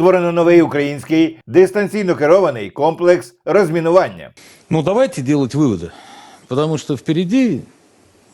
створено новий український дистанційно керований комплекс розмінування. Ну, давайте делать выводы, потому что впереди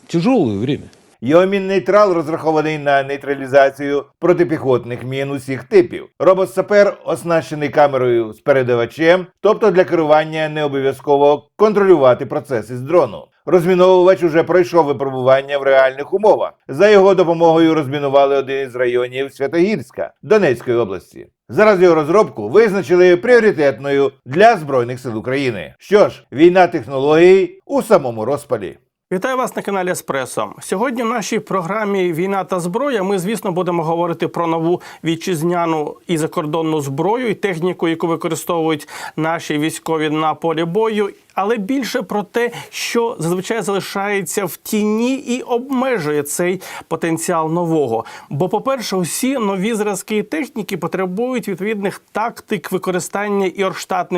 тяжелое время. Його міннейтрал розрахований на нейтралізацію протипіхотних мін усіх типів. Робот-сапер оснащений камерою з передавачем, тобто для керування не обов'язково контролювати процеси з дрону. Розміновувач уже пройшов випробування в реальних умовах. За його допомогою розмінували один із районів Святогірська Донецької області. Зараз його розробку визначили пріоритетною для збройних сил України. Що ж, війна технологій у самому розпалі. Вітаю вас на каналі Еспресо. Сьогодні в нашій програмі Війна та зброя. Ми, звісно, будемо говорити про нову вітчизняну і закордонну зброю і техніку, яку використовують наші військові на полі бою. Але більше про те, що зазвичай залишається в тіні і обмежує цей потенціал нового. Бо, по-перше, усі нові зразки техніки потребують відповідних тактик використання і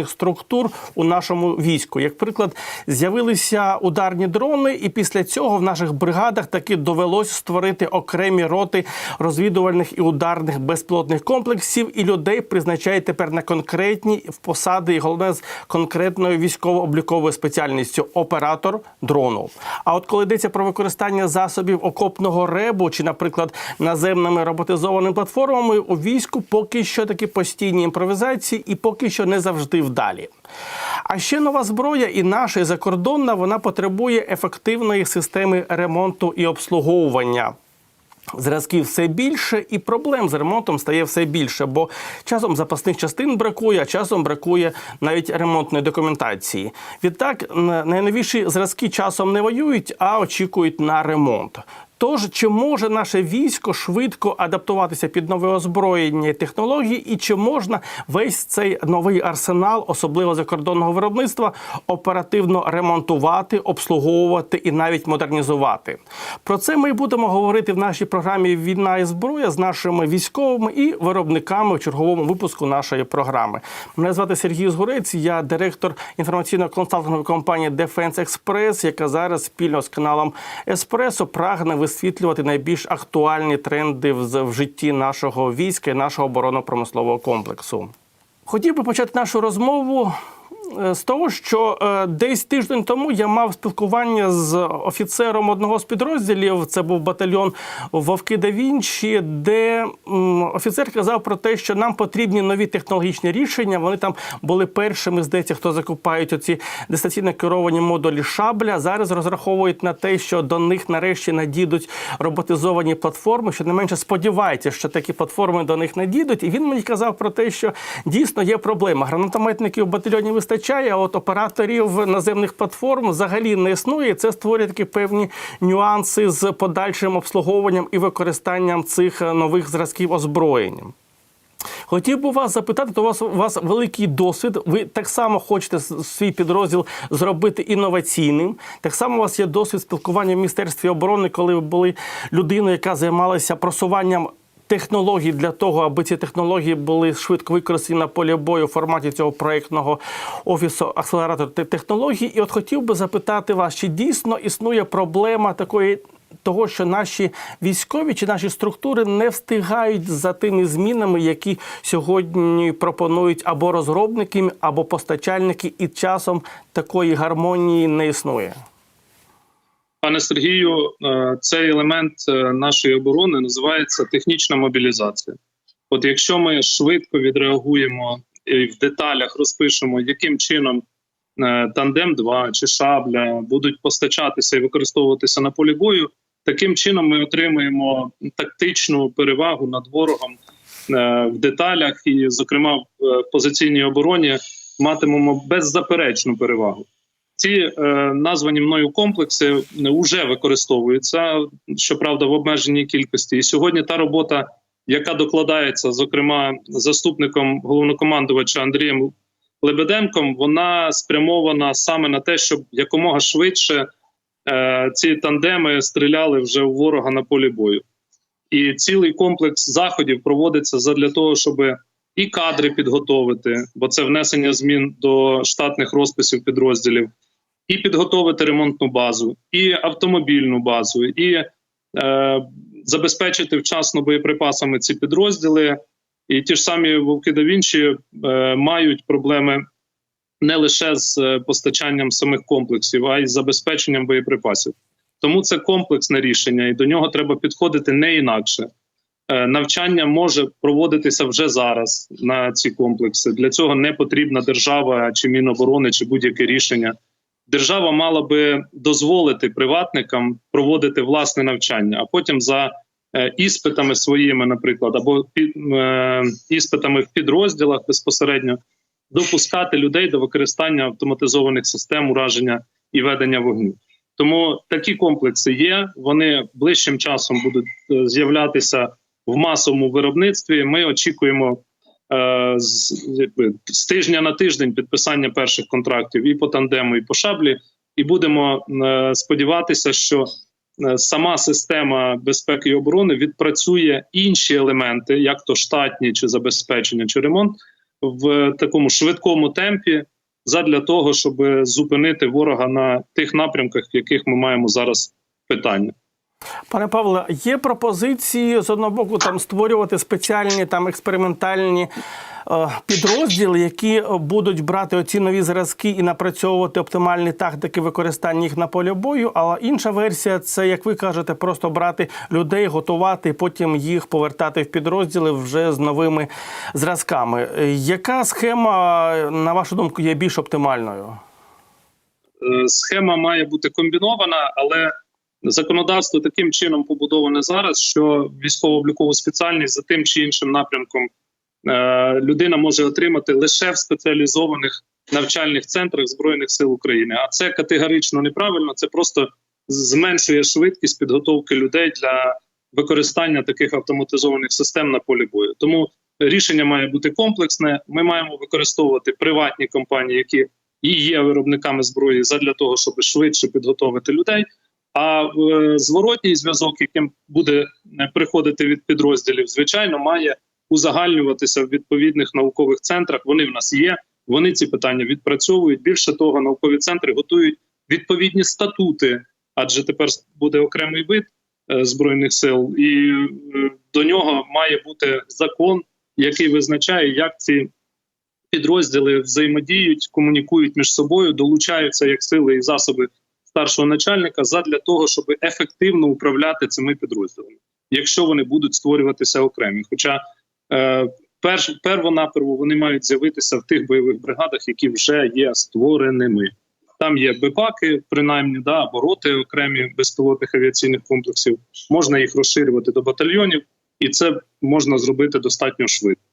структур у нашому війську. Як приклад, з'явилися ударні дрони, і після цього в наших бригадах таки довелось створити окремі роти розвідувальних і ударних безпілотних комплексів, і людей призначають тепер на конкретні посади, і головне з конкретною військово-обліковою спеціальністю оператор дрону. А от коли йдеться про використання засобів окопного ребу чи, наприклад, наземними роботизованими платформами у війську, поки що такі постійні імпровізації, і поки що не завжди вдалі. А ще нова зброя, і наша і закордонна, вона потребує ефективної системи ремонту і обслуговування. Зразків все більше, і проблем з ремонтом стає все більше, бо часом запасних частин бракує, а часом бракує навіть ремонтної документації. Відтак, найновіші зразки часом не воюють, а очікують на ремонт. Тож, чи може наше військо швидко адаптуватися під нове озброєння і технології, і чи можна весь цей новий арсенал, особливо закордонного виробництва, оперативно ремонтувати, обслуговувати і навіть модернізувати? Про це ми будемо говорити в нашій програмі Війна і зброя з нашими військовими і виробниками в черговому випуску нашої програми. Мене звати Сергій Згурець, я директор інформаційно-консалтингової компанії Defense Express, яка зараз спільно з каналом Еспресо прагне висвітлювати найбільш актуальні тренди в, житті нашого війська і нашого оборонно-промислового комплексу. Хотів би почати нашу розмову з того, що е, десь тиждень тому я мав спілкування з офіцером одного з підрозділів. Це був батальйон Вовки да Вінчі, де офіцер казав про те, що нам потрібні нові технологічні рішення. Вони там були першими, здається, хто закупають оці дистанційно керовані модулі шабля. Зараз розраховують на те, що до них нарешті надійдуть роботизовані платформи. Що не менше сподівається, що такі платформи до них надійдуть. І він мені казав про те, що дійсно є проблема. Гранатометників батальйоні вистачає, а от операторів наземних платформ взагалі не існує. Це створює такі певні нюанси з подальшим обслуговуванням і використанням цих нових зразків озброєння. Хотів би вас запитати, то у вас у вас великий досвід. Ви так само хочете свій підрозділ зробити інноваційним. Так само у вас є досвід спілкування в міністерстві оборони, коли ви були людиною, яка займалася просуванням. Технологій для того, аби ці технології були швидко використані на полі бою в форматі цього проєктного офісу акселератор те- технологій. І от хотів би запитати вас, чи дійсно існує проблема такої того, що наші військові чи наші структури не встигають за тими змінами, які сьогодні пропонують або розробники, або постачальники, і часом такої гармонії не існує. Пане Сергію, е, цей елемент е, нашої оборони називається технічна мобілізація. От якщо ми швидко відреагуємо і в деталях розпишемо, яким чином е, тандем 2 чи шабля будуть постачатися і використовуватися на полі бою, таким чином ми отримаємо тактичну перевагу над ворогом в деталях, і, зокрема, в позиційній обороні матимемо беззаперечну перевагу. Ці е, названі мною комплекси вже використовуються, щоправда, в обмеженій кількості. І сьогодні та робота, яка докладається, зокрема, заступником головнокомандувача Андрієм Лебеденком, вона спрямована саме на те, щоб якомога швидше е, ці тандеми стріляли вже у ворога на полі бою. І цілий комплекс заходів проводиться задля того, щоб і кадри підготовити, бо це внесення змін до штатних розписів підрозділів, і підготовити ремонтну базу, і автомобільну базу, і е, забезпечити вчасно боєприпасами ці підрозділи, І ті ж самі вовки да Вінчі е, мають проблеми не лише з е, постачанням самих комплексів, а й з забезпеченням боєприпасів. Тому це комплексне рішення, і до нього треба підходити не інакше. Е, Навчання може проводитися вже зараз на ці комплекси. Для цього не потрібна держава чи міноборони, чи будь-яке рішення. Держава мала би дозволити приватникам проводити власне навчання, а потім за е, іспитами своїми, наприклад, або е, іспитами в підрозділах безпосередньо допускати людей до використання автоматизованих систем ураження і ведення вогню. Тому такі комплекси є. Вони ближчим часом будуть е, з'являтися в масовому виробництві. Ми очікуємо з, якби, з тижня на тиждень підписання перших контрактів і по тандему, і по шаблі. І будемо е, сподіватися, що е, сама система безпеки і оборони відпрацює інші елементи, як то штатні чи забезпечення, чи ремонт, в такому швидкому темпі, задля того, щоб зупинити ворога на тих напрямках, в яких ми маємо зараз питання. Пане Павле, є пропозиції з одного боку там створювати спеціальні там експериментальні е, підрозділи, які будуть брати оці нові зразки і напрацьовувати оптимальні тактики використання їх на полі бою. А інша версія це, як ви кажете, просто брати людей, готувати, потім їх повертати в підрозділи вже з новими зразками. Е, Яка схема, на вашу думку, є більш оптимальною? Е, Схема має бути комбінована, але законодавство таким чином побудоване зараз, що військово-облікову спеціальність за тим чи іншим напрямком е, людина може отримати лише в спеціалізованих навчальних центрах Збройних сил України. А це категорично неправильно. Це просто зменшує швидкість підготовки людей для використання таких автоматизованих систем на полі бою. Тому рішення має бути комплексне. Ми маємо використовувати приватні компанії, які і є виробниками зброї, задля того, щоб швидше підготовити людей. А е, зворотній зв'язок, яким буде е, приходити від підрозділів, звичайно, має узагальнюватися в відповідних наукових центрах. Вони в нас є. Вони ці питання відпрацьовують. Більше того, наукові центри готують відповідні статути, адже тепер буде окремий вид е, збройних сил, і до нього має бути закон, який визначає, як ці підрозділи взаємодіють, комунікують між собою, долучаються як сили і засоби старшого начальника задля того, щоб ефективно управляти цими підрозділами, якщо вони будуть створюватися окремі. Хоча е, перш первонаперво вони мають з'явитися в тих бойових бригадах, які вже є створеними. Там є БПАКи, принаймні, да, або роти окремі безпілотних авіаційних комплексів. Можна їх розширювати до батальйонів, і це можна зробити достатньо швидко.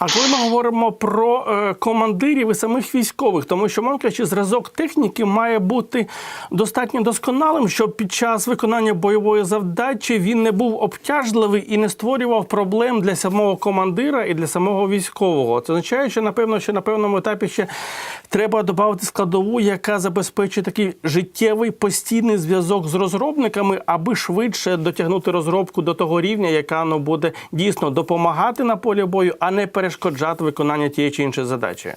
А коли ми говоримо про е, командирів і самих військових, тому що мовно кажучи, зразок техніки має бути достатньо досконалим, щоб під час виконання бойової завдачі він не був обтяжливий і не створював проблем для самого командира і для самого військового. Це означає, що напевно, що на певному етапі ще треба додати складову, яка забезпечить такий життєвий постійний зв'язок з розробниками, аби швидше дотягнути розробку до того рівня, яка ну, буде дійсно допомагати на полі бою, а не перешкоджати виконання тієї чи іншої задачі.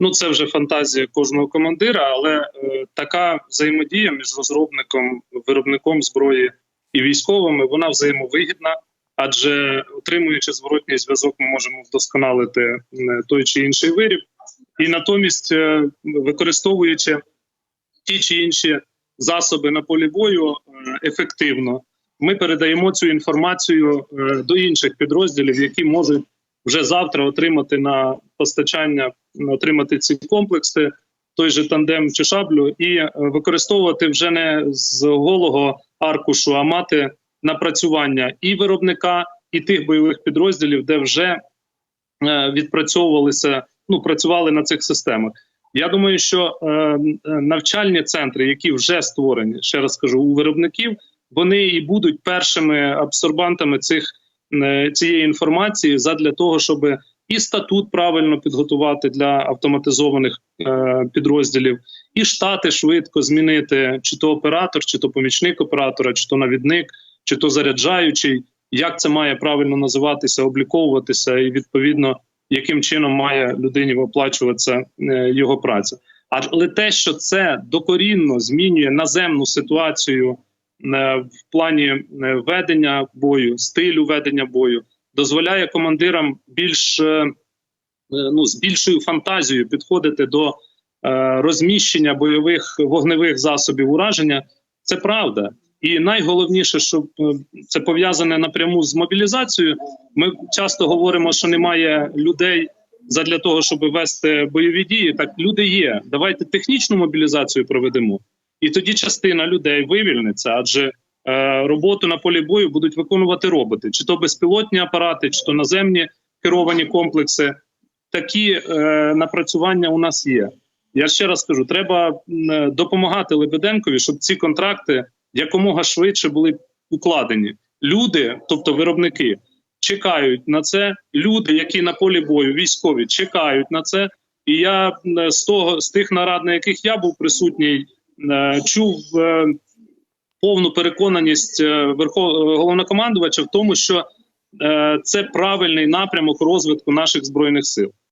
Ну, це вже фантазія кожного командира, але е, така взаємодія між розробником, виробником зброї і військовими вона взаємовигідна, адже отримуючи зворотній зв'язок, ми можемо вдосконалити е, той чи інший виріб, і натомість, е, використовуючи ті чи інші засоби на полі бою е, ефективно, ми передаємо цю інформацію е, до інших підрозділів, які можуть вже завтра отримати на постачання, отримати ці комплекси, той же тандем чи шаблю, і е, використовувати вже не з голого аркушу, а мати напрацювання і виробника, і тих бойових підрозділів, де вже е, відпрацьовувалися, ну працювали на цих системах. Я думаю, що е, е, навчальні центри, які вже створені, ще раз скажу, у виробників, вони і будуть першими абсорбантами цих е, цієї інформації задля того, щоб і статут правильно підготувати для автоматизованих е, підрозділів, і штати швидко змінити, чи то оператор, чи то помічник оператора, чи то навідник, чи то заряджаючий, як це має правильно називатися, обліковуватися, і відповідно яким чином має людині оплачуватися е, його праця. Але те, що це докорінно змінює наземну ситуацію в плані е, ведення бою, стилю ведення бою, дозволяє командирам більш е, е, ну, з більшою фантазією підходити до е, розміщення бойових вогневих засобів ураження. Це правда. І найголовніше, що е, це пов'язане напряму з мобілізацією. Ми часто говоримо, що немає людей задля того, щоб вести бойові дії. Так люди є. Давайте технічну мобілізацію проведемо, і тоді частина людей вивільниться, адже е, роботу на полі бою будуть виконувати роботи, чи то безпілотні апарати, чи то наземні керовані комплекси. Такі е, напрацювання у нас є. Я ще раз скажу: треба е, допомагати Лебеденкові, щоб ці контракти якомога швидше були укладені. Люди, тобто виробники, чекають на це. Люди, які на полі бою, військові, чекають на це. І я з того з тих нарад, на яких я був присутній, е, чув е, повну переконаність верховного е, головнокомандувача в тому, що е, це правильний напрямок розвитку наших збройних сил.